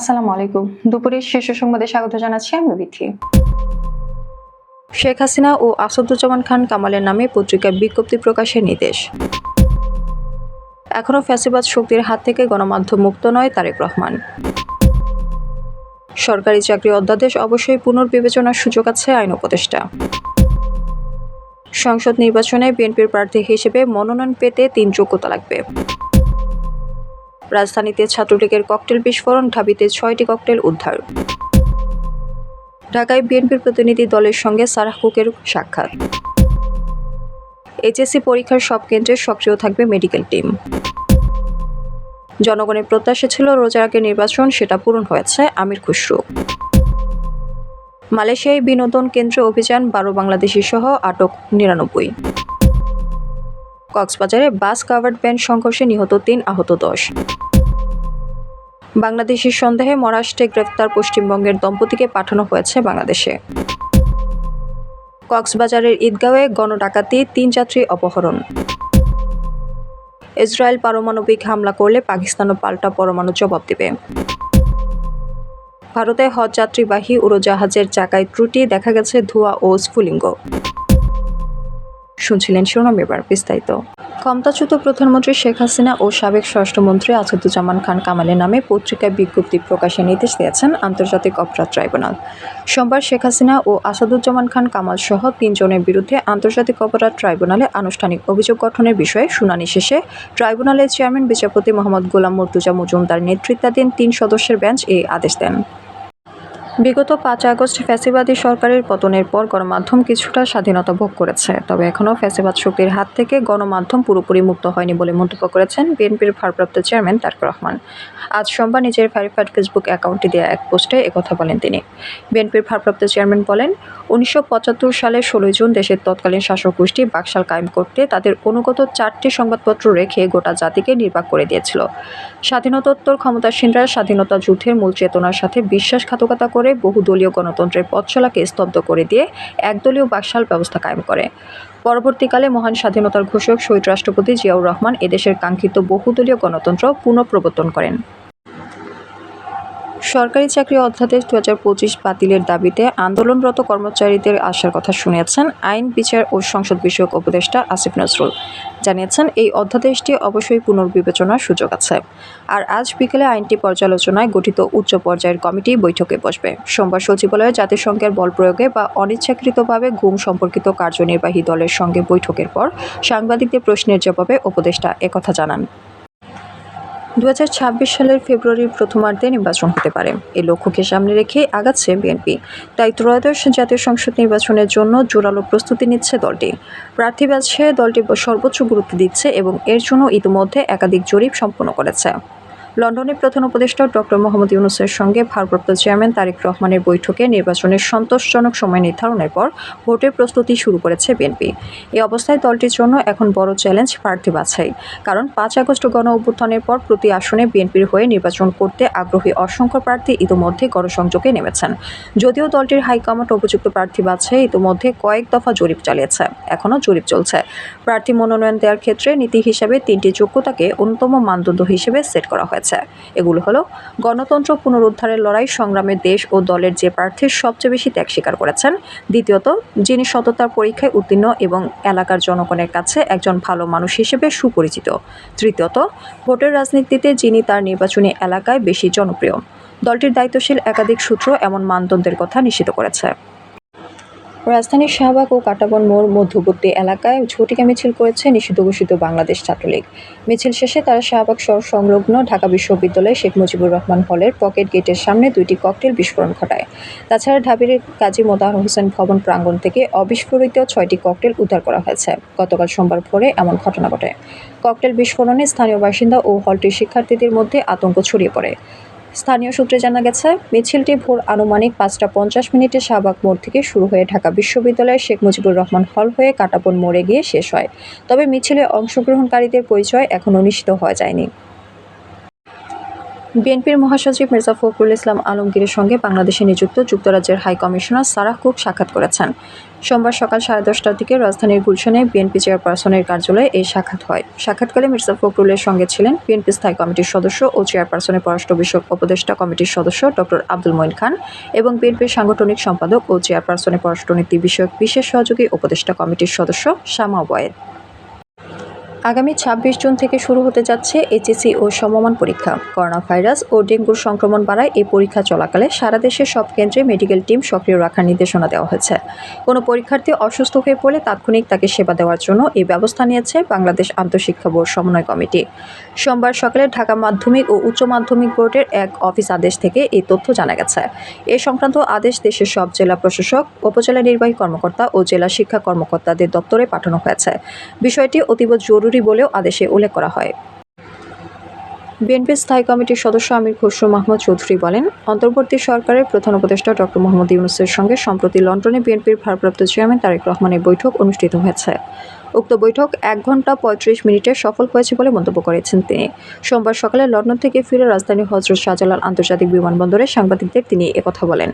আসসালামু আলাইকুম। দুপুরের শীর্ষ সংবাদে স্বাগত জানাচ্ছি আমি বিথি। শেখ হাসিনা ও আসাদুজ্জামান খান কামালের নামে পত্রিকায় বিজ্ঞপ্তি প্রকাশের নির্দেশ। এখনও ফ্যাসিবাদ শক্তির হাত থেকে গণমাধ্যম মুক্ত নয় তারেক রহমান। সরকারি চাকরি অধ্যাদেশ অবশ্যই পুনর্বিবেচনার সুযোগ আছে আইন উপদেষ্টা। সংসদ নির্বাচনে বিএনপির প্রার্থী হিসেবে মনোনয়ন পেতে তিন যোগ্যতা লাগবে। রাজধানীতে ছাত্রলীগের ককটেল বিস্ফোরণ, ঢাবিতে ছয়টি ককটেল উদ্ধার। ঢাকায় বিএনপির প্রতিনিধি দলের সঙ্গে সারাহ কুকের সাক্ষাৎ। এইচএসসি পরীক্ষার সব কেন্দ্রে সক্রিয় থাকবে মেডিকেল টিম। জনগণের প্রত্যাশা ছিল রোজার আগে নির্বাচন, সেটা পূরণ হয়েছে আমির খুসরু। মালয়েশিয়ায় বিনোদন কেন্দ্রে অভিযান, বারো বাংলাদেশি সহ আটক নিরানব্বই। কক্সবাজারে বাস কাভার্ড ভ্যান সংঘর্ষে নিহত তিন আহত দশ। বাংলাদেশি সন্দেহে মহারাষ্ট্রে গ্রেফতার পশ্চিমবঙ্গের দম্পতিকে পাঠানো হয়েছে বাংলাদেশে। কক্সবাজারের ঈদগাঁওয়ে গণডাকাতি, তিন যাত্রী অপহরণ। ইসরায়েল পারমাণবিক হামলা করলে পাকিস্তানও পাল্টা পরমাণু জবাব দেবে। ভারতে হজ যাত্রীবাহী উড়োজাহাজের চাকায় ত্রুটি, দেখা গেছে ধোঁয়া ও স্ফুলিঙ্গ। শুনছিলেন শিরোনাম এবার বিস্তারিত। ক্ষমতাচ্যুত প্রধানমন্ত্রী শেখ হাসিনা ও সাবেক স্বরাষ্ট্রমন্ত্রী আসাদুজ্জামান খান কামালের নামে পত্রিকায় বিজ্ঞপ্তি প্রকাশের নির্দেশ দিয়েছেন আন্তর্জাতিক অপরাধ ট্রাইব্যুনাল। সোমবার শেখ হাসিনা ও আসাদুজ্জামান খান কামাল সহ তিনজনের বিরুদ্ধে আন্তর্জাতিক অপরাধ ট্রাইব্যুনালে আনুষ্ঠানিক অভিযোগ গঠনের বিষয়ে শুনানি শেষে ট্রাইব্যুনালের চেয়ারম্যান বিচারপতি মোহাম্মদ গোলাম মর্তুজা মজুমদার নেতৃত্বাধীন তিন সদস্যের বেঞ্চ এই আদেশ দেন। বিগত পাঁচ আগস্ট ফ্যাসিবাদী সরকারের পতনের পর গণমাধ্যম কিছুটা স্বাধীনতা ভোগ করেছে। তবে এখনও ফ্যাসিবাদ শক্তির হাত থেকে গণমাধ্যম পুরোপুরি মুক্ত হয়নি বলে মন্তব্য করেছেন বিএনপির ভারপ্রাপ্ত চেয়ারম্যান তারেক রহমান। আজ সোমবার নিজের ভেরিফাইড ফেসবুক অ্যাকাউন্টে দেওয়া এক পোস্টে একথা বলেন তিনি। বিএনপির ভারপ্রাপ্ত চেয়ারম্যান বলেন, উনিশশো সালের ষোলোই জুন দেশের তৎকালীন শাসক গোষ্ঠী বাকশাল কায়েম করতে তাদের অনুগত চারটি সংবাদপত্র রেখে গোটা জাতিকে নির্বাক করে দিয়েছিল। স্বাধীনতোত্তর ক্ষমতাসীনরা স্বাধীনতা যুদ্ধের মূল চেতনার সাথে বিশ্বাসঘাতকতা বহুদলীয় গণতন্ত্রের পথচলাকে স্তব্ধ করে দিয়ে একদলীয় বাকশাল ব্যবস্থা কায়েম করে। পরবর্তীকালে মহান স্বাধীনতার ঘোষক শহীদ রাষ্ট্রপতি জিয়াউর রহমান এদেশের কাঙ্ক্ষিত বহুদলীয় গণতন্ত্র পুনঃপ্রবর্তন করেন। সরকারি চাকরি অধ্যাদেশ দু হাজার পঁচিশ বাতিলের দাবিতে আন্দোলনরত কর্মচারীদের আসার কথা শুনিয়েছেন আইন, বিচার ও সংসদ বিষয়ক উপদেষ্টা আসিফ নজরুল। জানিয়েছেন, এই অধ্যাদেশটি অবশ্যই পুনর্বিবেচনার সুযোগ আছে। আর আজ বিকেলে আইনটি পর্যালোচনায় গঠিত উচ্চ পর্যায়ের কমিটি বৈঠকে বসবে। সোমবার সচিবালয়ে জাতিসংঘের বল প্রয়োগে বা অনিচ্ছাকৃতভাবে ঘুম সম্পর্কিত কার্যনির্বাহী দলের সঙ্গে বৈঠকের পর সাংবাদিকদের প্রশ্নের জবাবে উপদেষ্টা একথা জানান। দু হাজার ছাব্বিশ সালের ফেব্রুয়ারির প্রথমার্ধে নির্বাচন হতে পারে। এই লক্ষ্যকে সামনে রেখে আগাচ্ছে বিএনপি। তাই ত্রয়োদশ জাতীয় সংসদ নির্বাচনের জন্য জোরালো প্রস্তুতি নিচ্ছে দলটি। প্রার্থী বাছাইয়ে দলটি সর্বোচ্চ গুরুত্ব দিচ্ছে এবং এর জন্য ইতিমধ্যে একাধিক জরিপ সম্পন্ন করেছে। লন্ডনের প্রধান উপদেষ্টা ডক্টর মোহাম্মদ ইউনুসের সঙ্গে ভারপ্রাপ্ত চেয়ারম্যান তারেক রহমানের বৈঠকে নির্বাচনের সন্তোষজনক সময় নির্ধারণের পর ভোটের প্রস্তুতি শুরু করেছে বিএনপি। এ অবস্থায় দলটির জন্য এখন বড় চ্যালেঞ্জ প্রার্থী বাছাই। কারণ পাঁচ আগস্ট গণ অভ্যুত্থানের পর প্রতি আসনে বিএনপির হয়ে নির্বাচন করতে আগ্রহী অসংখ্য প্রার্থী ইতিমধ্যে গণসংযোগে নেমেছেন। যদিও দলটির হাইকমান্ড উপযুক্ত প্রার্থী বাছাই ইতিমধ্যে কয়েক দফা জরিপ চালিয়েছে, এখনও জরিপ চলছে। প্রার্থী মনোনয়ন দেওয়ার ক্ষেত্রে নীতি হিসেবে তিনটি যোগ্যতাকে অন্যতম মানদণ্ড হিসেবে সেট করা হয়েছে। এগুলো হলো, গণতন্ত্র পুনরুদ্ধারের লড়াই, সংগ্রামে দেশ ও দলের যে প্রার্থী সবচেয়ে বেশি ত্যাগ স্বীকার করেছেন। দ্বিতীয়ত, যিনি সততার পরীক্ষায় উত্তীর্ণ এবং এলাকার জনগণের কাছে একজন ভালো মানুষ হিসেবে সুপরিচিত। তৃতীয়ত, ভোটের রাজনীতিতে যিনি তার নির্বাচনী এলাকায় বেশি জনপ্রিয়। দলটির দায়িত্বশীল একাধিক সূত্র এমন মানদণ্ডের কথা নিশ্চিত করেছে। রাজধানীর শাহবাগ ও কাটাবন মোড় মধ্যবর্তী এলাকায় ঝটিকা মিছিল করেছে নিষিদ্ধ ঘোষিত বাংলাদেশ ছাত্রলীগ। মিছিল শেষে তারা শাহবাগ শহর সংলগ্ন ঢাকা বিশ্ববিদ্যালয়ে শেখ মুজিবুর রহমান হলের পকেট গেটের সামনে দুইটি ককটেল বিস্ফোরণ ঘটায়। তাছাড়া ঢাবির কাজী মোতাহার হোসেন ভবন প্রাঙ্গণ থেকে অবিস্ফোরিত ছয়টি ককটেল উদ্ধার করা হয়েছে। গতকাল সোমবার ভোরে এমন ঘটনা ঘটে। ককটেল বিস্ফোরণে স্থানীয় বাসিন্দা ও হলটির শিক্ষার্থীদের মধ্যে আতঙ্ক ছড়িয়ে পড়ে। স্থানীয় সূত্রে জানা গেছে, মিছিলটি ভোর আনুমানিক পাঁচটা পঞ্চাশ মিনিটে শাহবাগ মোড় থেকে শুরু হয়ে ঢাকা বিশ্ববিদ্যালয়ের শেখ মুজিবুর রহমান হল হয়ে কাটাপন মোড়ে গিয়ে শেষ হয়। তবে মিছিলে অংশগ্রহণকারীদের পরিচয় এখনও নিশ্চিত হওয়া যায়নি। বিএনপির মহাসচিব মির্জা ফখরুল ইসলাম আলমগীরের সঙ্গে বাংলাদেশে নিযুক্ত যুক্তরাজ্যের হাই কমিশনার সারাহ কুক সাক্ষাৎ করেছেন। সোমবার সকাল সাড়ে দশটার দিকে রাজধানীর গুলশানে বিএনপি চেয়ারপারসনের কার্যালয়ে এই সাক্ষাৎ হয়। সাক্ষাৎকালে মির্জা ফখরুলের সঙ্গে ছিলেন বিএনপি স্থায়ী কমিটির সদস্য ও চেয়ারপারসনের পররাষ্ট্র বিষয়ক উপদেষ্টা কমিটির সদস্য ডক্টর আব্দুল মঈন খান এবং বিএনপির সাংগঠনিক সম্পাদক ও চেয়ারপারসনের পররাষ্ট্রনীতি বিষয়ক বিশেষ সহযোগী উপদেষ্টা কমিটির সদস্য শামা ওয়ায়েদ আগামী ছাব্বিশ জুন থেকে শুরু হতে যাচ্ছে এইচএসসি ও সমমান পরীক্ষা। করোনা ভাইরাস ও ডেঙ্গুর সংক্রমণ বাড়ায় এই পরীক্ষা চলাকালে সারা দেশের সব কেন্দ্রে মেডিকেল টিম সক্রিয় রাখার নির্দেশনা দেওয়া হয়েছে। কোনো পরীক্ষার্থী অসুস্থ হয়ে পড়লে তাৎক্ষণিক তাকে সেবা দেওয়ার জন্য এই ব্যবস্থা নিয়েছে বাংলাদেশ আন্তঃশিক্ষা বোর্ড সমন্বয় কমিটি। সোমবার সকালে ঢাকা মাধ্যমিক ও উচ্চ মাধ্যমিক বোর্ডের এক অফিস আদেশ থেকে এই তথ্য জানা গেছে। এ সংক্রান্ত আদেশ দেশের সব জেলা প্রশাসক, উপজেলা নির্বাহী কর্মকর্তা ও জেলা শিক্ষা কর্মকর্তাদের দপ্তরে পাঠানো হয়েছে। বিষয়টি অতীব জরুরি বলেও আদেশে উল্লেখ করা হয়। বিএনপির স্থায়ী কমিটির সদস্য আমির খসরু মাহমুদ চৌধুরী বলেন, অন্তর্বর্তী সরকারের প্রধান উপদেষ্টা ড মোহাম্মদ ইউনুসের সঙ্গে সম্প্রতি লন্ডনে বিএনপির ভারপ্রাপ্ত চেয়ারম্যান তারেক রহমানের বৈঠক অনুষ্ঠিত হয়েছে। উক্ত বৈঠক এক ঘণ্টা পঁয়ত্রিশ মিনিটে সফল হয়েছে বলে মন্তব্য করেছেন তিনি। সোমবার সকালে লন্ডন থেকে ফিরে রাজধানী হজরত শাহজালাল আন্তর্জাতিক বিমানবন্দরে সাংবাদিকদের তিনি একথা বলেন।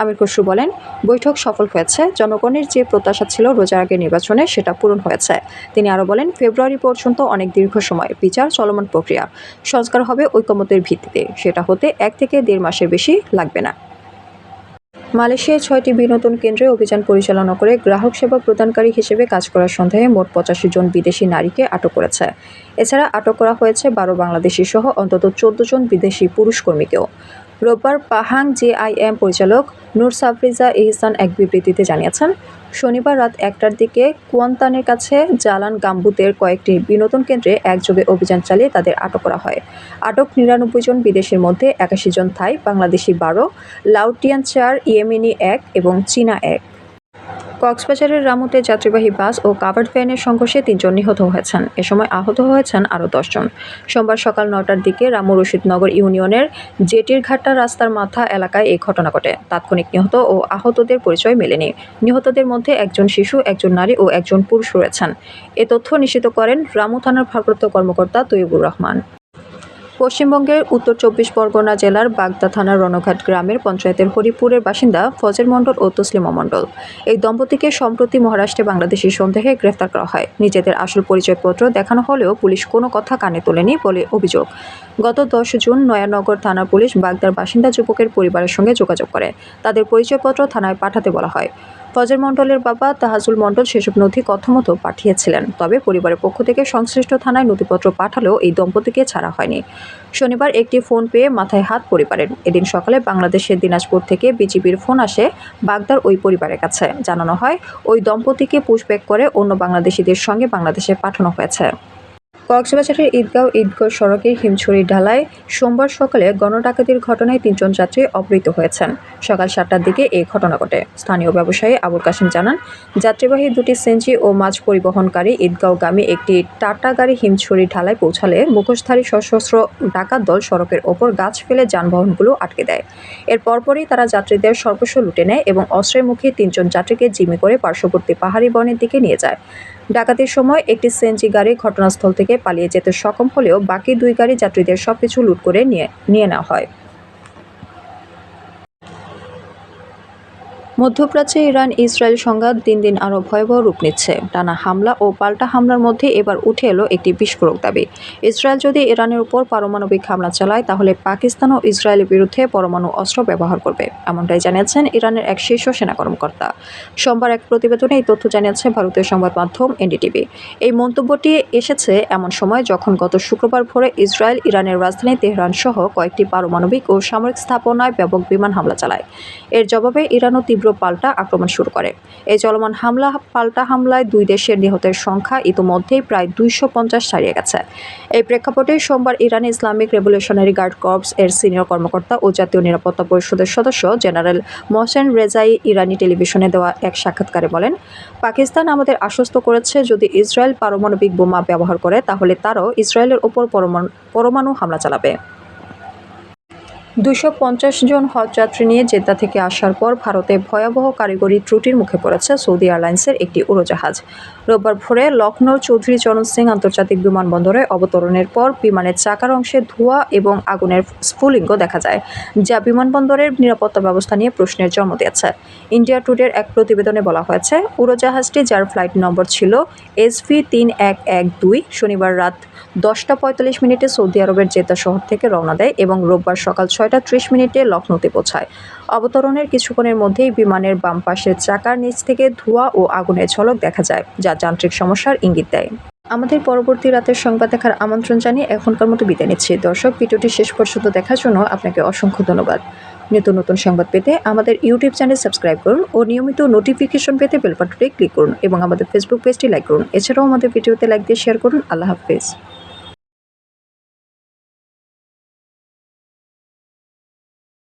আমির খসরু বলেন, বৈঠক সফল হয়েছে, জনগণের যে প্রত্যাশা ছিল রোজার আগে নির্বাচনে সেটা পূরণ হয়েছে। তিনি আরও বলেন, ফেব্রুয়ারি পর্যন্ত অনেক দীর্ঘ সময়, বিচার, চলমান প্রক্রিয়া, সংস্কার হবে ঐকমত্যের ভিত্তিতে। সেটা হতে এক থেকে দেড় মাসের বেশি লাগবে না। মালয়েশিয়ায় ছয়টি বিনোদন কেন্দ্রে অভিযান পরিচালনা করে গ্রাহক সেবা প্রদানকারী হিসেবে কাজ করার সন্দেহে মোট পঁচাশি জন বিদেশি নারীকে আটক করেছে। এছাড়া আটক করা হয়েছে বারো বাংলাদেশি সহ অন্তত চোদ্দ জন বিদেশি পুরুষ কর্মীকেও রোববার পাহাং জেআইএম পরিচালক নূর সাফরিজা ইহসান এক বিবৃতিতে জানিয়েছেন, শনিবার রাত একটার দিকে কুয়ান্তানের কাছে জালান গাম্বুতের কয়েকটি বিনোদন কেন্দ্রে একযোগে অভিযান চালিয়ে তাদের আটক করা হয়। আটক নিরানব্বই জন বিদেশের মধ্যে একাশি জন থাই, বাংলাদেশি বারো, লাউটিয়ান চার, ইয়েমেনি এক এবং চীনা এক। কক্সবাজারের রামুতে যাত্রীবাহী বাস ও কাভার্ড ভ্যানের সংঘর্ষে তিনজন নিহত হয়েছেন। এ সময় আহত হয়েছেন আরও দশজন। সোমবার সকাল নটার দিকে রামু রশিদনগর ইউনিয়নের জেটির ঘাট্টা রাস্তার মাথা এলাকায় এই ঘটনা ঘটে। তাৎক্ষণিক নিহত ও আহতদের পরিচয় মেলেনি। নিহতদের মধ্যে একজন শিশু, একজন নারী ও একজন পুরুষ রয়েছেন। এ তথ্য নিশ্চিত করেন রামু থানার ভারপ্রাপ্ত কর্মকর্তা তৈবুর রহমান। পশ্চিমবঙ্গের উত্তর চব্বিশ পরগনা জেলার বাগদা থানার রণঘাট গ্রামের পঞ্চায়েতের হরিপুরের বাসিন্দা ফজের মণ্ডল ও তসলিমা মণ্ডল। এই দম্পতিকে সম্প্রতি মহারাষ্ট্রে বাংলাদেশি সন্দেহে গ্রেফতার করা হয়। নিজেদের আসল পরিচয়পত্র দেখানো হলেও পুলিশ কোনো কথা কানে তোলেনি বলে অভিযোগ। গত দশ জুন নয়ানগর থানা পুলিশ বাগদার বাসিন্দা যুবকের পরিবারের সঙ্গে যোগাযোগ করে। তাদের পরিচয়পত্র থানায় পাঠাতে বলা হয়। ফজর মণ্ডলের বাবা তাহাজুল মণ্ডল সেসব নথি কথমতো পাঠিয়েছিলেন। তবে পরিবারের পক্ষ থেকে সংশ্লিষ্ট থানায় নথিপত্র পাঠালেও এই দম্পতিকে ছাড়া হয়নি। শনিবার একটি ফোন পেয়ে মাথায় হাত পরিবারের। এদিন সকালে বাংলাদেশের দিনাজপুর থেকে বিজিবির ফোন আসে বাগদার ওই পরিবারের কাছে। জানানো হয়, ওই দম্পতিকে পুশব্যাক করে অন্য বাংলাদেশিদের সঙ্গে বাংলাদেশে পাঠানো হয়েছে। কক্সবাজারের ঈদগাঁও ঈদগাঁও সড়কের হিমছড়ি ঢালায় সোমবার সকালে গণডাকাতির ঘটনায় তিনজন যাত্রী অপহৃত হয়েছেন। সকাল সাতটার দিকে এই ঘটনা ঘটে। স্থানীয় ব্যবসায়ী আবুল কাশিম জানান, যাত্রীবাহী দুটি সেঞ্চি ও মাছ পরিবহনকারী ঈদগাঁওগামী একটি টাটা গাড়ি হিমছড়ি ঢালায় পৌঁছালে মুখোশধারী সশস্ত্র ডাকাত দল সড়কের ওপর গাছ ফেলে যানবাহনগুলো আটকে দেয়। এর পরপরই তারা যাত্রীদের সর্বস্ব লুটে নেয় এবং অস্ত্রের মুখে তিনজন যাত্রীকে জিমি করে পার্শ্ববর্তী পাহাড়ি বনের দিকে নিয়ে যায়। ডাকাতির সময় একটি সিএনজি গাড়ি ঘটনাস্থল থেকে পালিয়ে যেতে সক্ষম হলেও বাকি দুই গাড়ি যাত্রীদের সবকিছু লুট করে নিয়ে নিয়ে নেওয়া হয়। মধ্যপ্রাচ্যে ইরান ইসরায়েল সংঘাত দিন দিন আরও ভয়াবহ রূপ নিচ্ছে। টানা হামলা ও পাল্টা হামলার মধ্যে এবার উঠে এলো একটি বিস্ফোরক দাবি। ইসরায়েল যদি ইরানের উপর পারমাণবিক হামলা চালায়, তাহলে পাকিস্তান ও ইসরায়েলের বিরুদ্ধে পরমাণু অস্ত্র ব্যবহার করবে। এমনটাই জানিয়েছেন ইরানের এক শীর্ষ সেনা কর্মকর্তা। সোমবার এক প্রতিবেদনে এই তথ্য জানিয়েছে ভারতীয় সংবাদ মাধ্যম এনডিটিভি। এই মন্তব্যটি এসেছে এমন সময় যখন গত শুক্রবার ভোরে ইসরায়েল, ইরানের রাজধানী তেহরান সহ কয়েকটি পারমাণবিক ও সামরিক স্থাপনায় ব্যাপক বিমান হামলা চালায়। এর জবাবে ইরানও তীব্র পাল্টা আক্রমণ শুরু করে। এই চলমান হামলা, পাল্টা হামলায় দুই দেশের নিহতের সংখ্যা ইতোমধ্যেই প্রায় দুইশো পঞ্চাশ ছাড়িয়ে গেছে। এই প্রেক্ষাপটে সোমবার Iran Islamic revolutionary guard corps এর সিনিয়র কর্মকর্তা ও জাতীয় নিরাপত্তা পরিষদের সদস্য জেনারেল মোহসেন রেজাই ইরানি টেলিভিশনে দেওয়া এক সাক্ষাৎকারে বলেন, পাকিস্তান আমাদের আশ্বস্ত করেছে যদি ইসরায়েল পারমাণবিক বোমা ব্যবহার করে, তাহলে তারাও ইসরায়েলের ওপর পরমাণু হামলা চালাবে। দুশো জন হজযাত্রী নিয়ে জেদ্দা থেকে আসার পর ভারতে ভয়াবহ কারিগরি ত্রুটির মুখে পড়েছে সৌদি এয়ারলাইন্সের একটি উড়োজাহাজ। রোববার ভোরে লখনৌর চৌধুরী চরণ সিং আন্তর্জাতিক বিমানবন্দরে অবতরণের পর বিমানের চাকার অংশে ধোঁয়া এবং আগুনের স্ফুলিঙ্গ দেখা যায়, যা বিমানবন্দরের নিরাপত্তা ব্যবস্থা নিয়ে প্রশ্নের জন্ম দিয়েছে। ইন্ডিয়া টুডের এক প্রতিবেদনে বলা হয়েছে, উড়োজাহাজটি যার ফ্লাইট নম্বর ছিল এসভি তিন এক এক দুই, শনিবার রাত দশটা পঁয়তাল্লিশ মিনিটে সৌদি আরবের জেদ্দা শহর থেকে রওনা দেয় এবং রোববার সকাল ছয়টা ত্রিশ মিনিটে লখনৌতে পৌঁছায়। অবতরণের কিছুক্ষণের মধ্যেই বিমানের বাম পাশের চাকার নিচ থেকে ধোঁয়া ও আগুনের ঝলক দেখা যায়, যা যান্ত্রিক সমস্যার ইঙ্গিত দেয়। আমাদের পরবর্তী রাতের সংবাদ দেখার আমন্ত্রণ জানিয়ে এখনকার মতো বিদায় নিচ্ছি। দর্শক, ভিডিওটি শেষ পর্যন্ত দেখার জন্য আপনাকে অসংখ্য ধন্যবাদ। নিত্য নতুন সংবাদ পেতে আমাদের ইউটিউব চ্যানেল সাবস্ক্রাইব করুন ও নিয়মিত নোটিফিকেশন পেতে বেল বাটনটি ক্লিক করুন এবং আমাদের ফেসবুক পেজটি লাইক করুন। এছাড়াও আমাদের ভিডিওতে লাইক দিয়ে শেয়ার করুন। আল্লাহ হাফিজ।